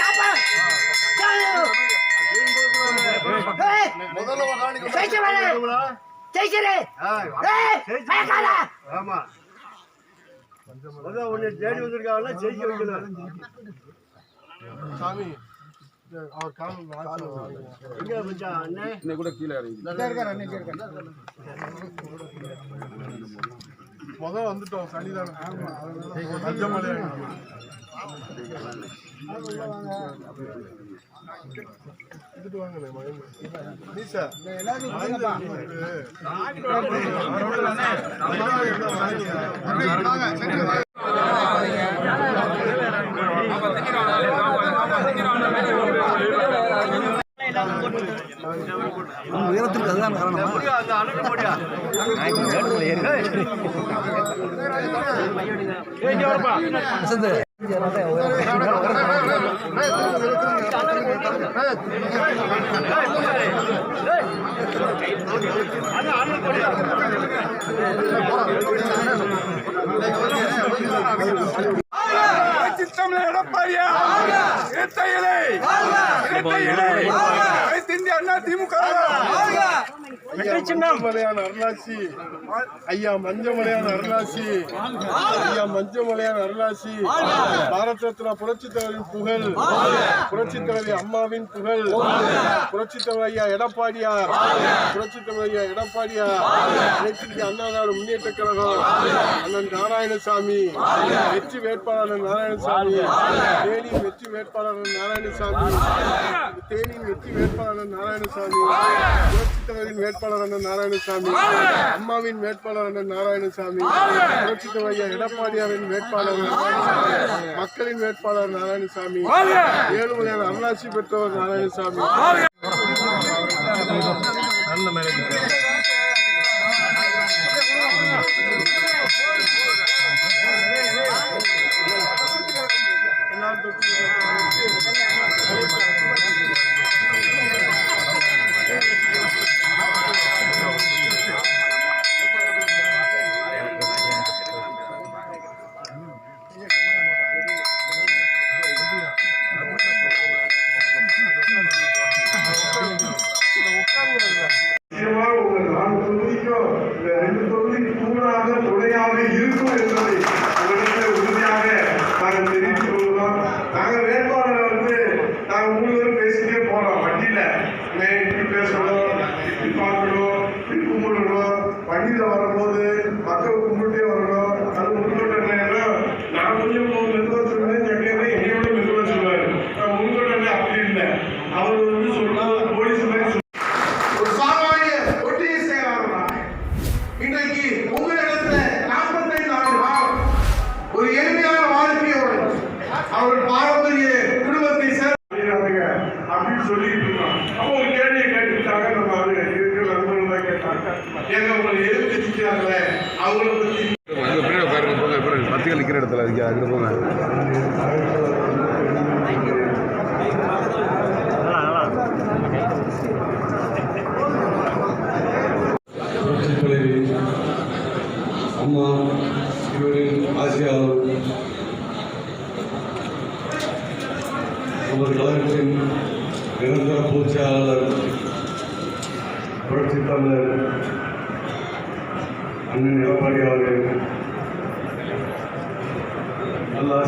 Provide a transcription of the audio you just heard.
சாப்பாடு ஜெயிச்சரே பயக்காத ஆமா. அதான் உன்னை தேடி வந்திருக்காங்கல்ல ஜெயிக்க வைக்கணும் சாமி எங்க மச்சான் அண்ணே? முதல் வந்துட்டோம் சன்னிதானம் மஞ்சமலை இதுட்டு வாங்களே மகன். நீசா உயரத்திற்கு அதுதான் காரணமா அந்த அண்ணன் போடியா வசந்த். சித்தமிழ் எடப்பாடியா இரட்டை இலை இரட்டை இலை மஞ்சமலையான அருளாசி. ஐயா மஞ்சமலையான அருளாசி. ஐயா மஞ்சமலையான அருளாசி. பாரத ரத்னா புரட்சி தலைவரின் புகழ். புரட்சி தலைவி அம்மாவின் புகழ். புரட்சி தலைவர் ஐயா எடப்பாடியார். புரட்சி தலைவர் ஐயா எடப்பாடியார். அனைத்து இந்திய அண்ணா நாடு முன்னேற்ற கழகம். அண்ணன் நாராயணசாமி. வெற்றி வேட்பாளர் நாராயணசாமி. தேனியின் வெற்றி வேட்பாளர் நாராயணசாமி. தேனியின் வெற்றி வேட்பாளர் நாராயணசாமி. புரட்சி தலைவரின் வேட்பாளர் அண்ணன் நாராயணசாமி. அம்மாவின் வேட்பாளர் அண்ணன் நாராயணசாமி. புரட்சி தலைவர் எடப்பாடியாரின் வேட்பாளர் மக்களின் வேட்பாளர் நாராயணசாமி. ஏழுமலையான அருளாசி பெற்றவர் நாராயணசாமி. நிச்சயமாக அவர் பாரம்பரிய குடும்பத்தை சேர்ந்தாங்க அப்படின்னு சொல்லிட்டு இருக்கோம். அப்போ ஒரு கேள்வியை கேட்டுட்டாங்க நம்ம அது இருக்கிற நண்பர்கள் தான் கேட்டாங்க. ஏங்க உங்களை எதிர்த்து நிற்கிறாங்களே அவங்கள பத்தி பத்திகள் நிற்கிற இடத்துல அதுக்கு அங்கே போங்க. நமது கழகத்தின் நிரந்தர பொதுச்செயலாளர் புரட்சித் தமிழர் அண்ணன் எடப்பாடி அவர்கள்? நல்ல